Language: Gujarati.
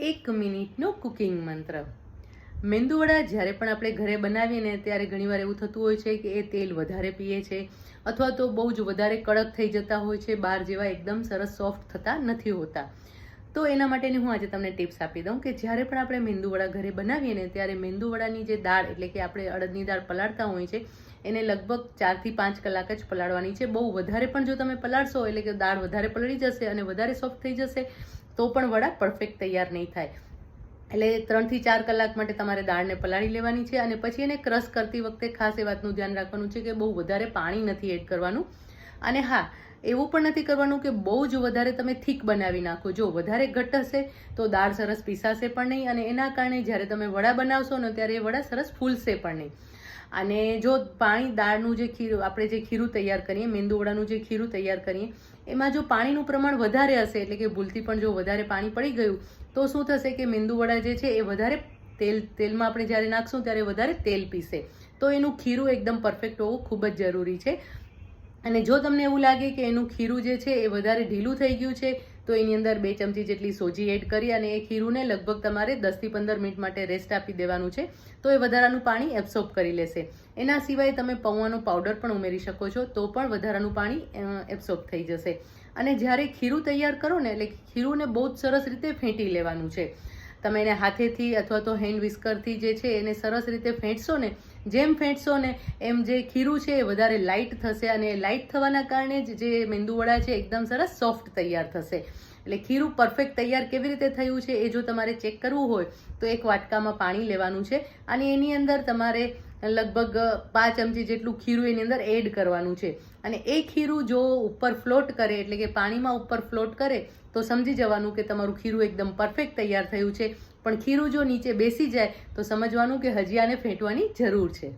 એક મિનિટનો કુકિંગ મંત્ર. મેંદુવડા જ્યારે પણ આપણે ઘરે બનાવીએ ને ત્યારે ઘણીવાર એવું થતું હોય છે કે એ તેલ વધારે પીએ છે અથવા તો બહુ જ વધારે કડક થઈ જતા હોય છે, બહાર જેવા એકદમ સરસ સોફ્ટ થતા નથી હોતા. તો એના માટેની હું આજે તમને ટિપ્સ આપી દઉં કે જ્યારે પણ આપણે મેંદુવડા ઘરે બનાવીએ ને ત્યારે મેંદુવડાની જે દાળ એટલે કે આપણે અડદની દાળ પલાળતા હોય છે, એને લગભગ ચારથી પાંચ કલાક જ પલાળવાની છે. બહુ વધારે પણ જો તમે પલાળશો એટલે કે દાળ વધારે પલળી જશે અને વધારે સોફ્ટ થઈ જશે, તો પણ વડા પરફેક્ટ તૈયાર નહીં થાય. એટલે ત્રણથી ચાર કલાક માટે તમારે દાળને પલાળી લેવાની છે અને પછી એને ક્રશ કરતી વખતે ખાસ એ વાતનું ધ્યાન રાખવાનું છે કે બહુ વધારે પાણી નથી એડ કરવાનું. અને હા, એવું પણ નથી કરવાનું કે બહુ જ વધારે તમે થીક બનાવી નાખો. જો વધારે ઘટ્ટ હશે તો દાળ સરસ પીસાશે પણ નહીં અને એના કારણે જ્યારે તમે વડા બનાવશો ને ત્યારે એ વડા સરસ ફૂલશે પણ નહીં. અને જો પાણી દાળનું જે ખીરું, આપણે જે ખીરું તૈયાર કરીએ મેંદુવડાનું જે ખીરું તૈયાર કરીએ, એમાં જો પાણીનું પ્રમાણ વધારે હશે, એટલે કે ભૂલથી પણ જો વધારે પાણી પડી ગયું, તો શું થશે કે મેંદુવડા જે છે એ વધારે તેલ, તેલમાં આપણે જ્યારે નાખશું ત્યારે વધારે તેલ પીશે. તો એનું ખીરું એકદમ પરફેક્ટ હોવું ખૂબ જ જરૂરી છે. અને જો તમને એવું લાગે કે એનું ખીરું જે છે એ વધારે ઢીલું થઈ ગયું છે, તો એની અંદર બે ચમચી જેટલી સોજી એડ કરી અને એ ખીરુંને લગભગ તમારે દસથી પંદર મિનિટ માટે રેસ્ટ આપી દેવાનું છે, તો એ વધારાનું પાણી એબ્સોર્બ કરી લેશે. એના સિવાય તમે પૌવાનો પાવડર પણ ઉમેરી શકો છો, તો પણ વધારાનું પાણી એબ્સોર્બ થઈ જશે. અને જ્યારે ખીરું તૈયાર કરો ને, એટલે ખીરુંને બહુ જ સરસ રીતે ફેંટી લેવાનું છે. તમે એને હાથેથી અથવા તો હેન્ડ વિસ્કરથી જે છે એને સરસ રીતે ફેંટશો ને જેમ ફેંટશો ને એમ જે ખીરું છે એ વધારે લાઇટ થશે અને લાઇટ થવાના કારણે જ જે મેંદુવડા છે એકદમ સરસ સોફ્ટ તૈયાર થશે. એટલે ખીરું પરફેક્ટ તૈયાર કેવી રીતે થયું છે એ જો તમારે ચેક કરવું હોય તો એક વાટકામાં પાણી લેવાનું છે અને એની અંદર તમારે લગભગ પાંચ ચમચી જેટલું ખીરું એની અંદર એડ કરવાનું છે. અને એ ખીરું જો ઉપર ફ્લોટ કરે, એટલે કે પાણીમાં ઉપર ફ્લોટ કરે, તો સમજી જવાનું કે તમારું ખીરું એકદમ પરફેક્ટ તૈયાર થયું છે. પણ ખીરું જો નીચે બેસી જાય તો સમજવાનું કે હજી આને ફેંટવાની જરૂર છે.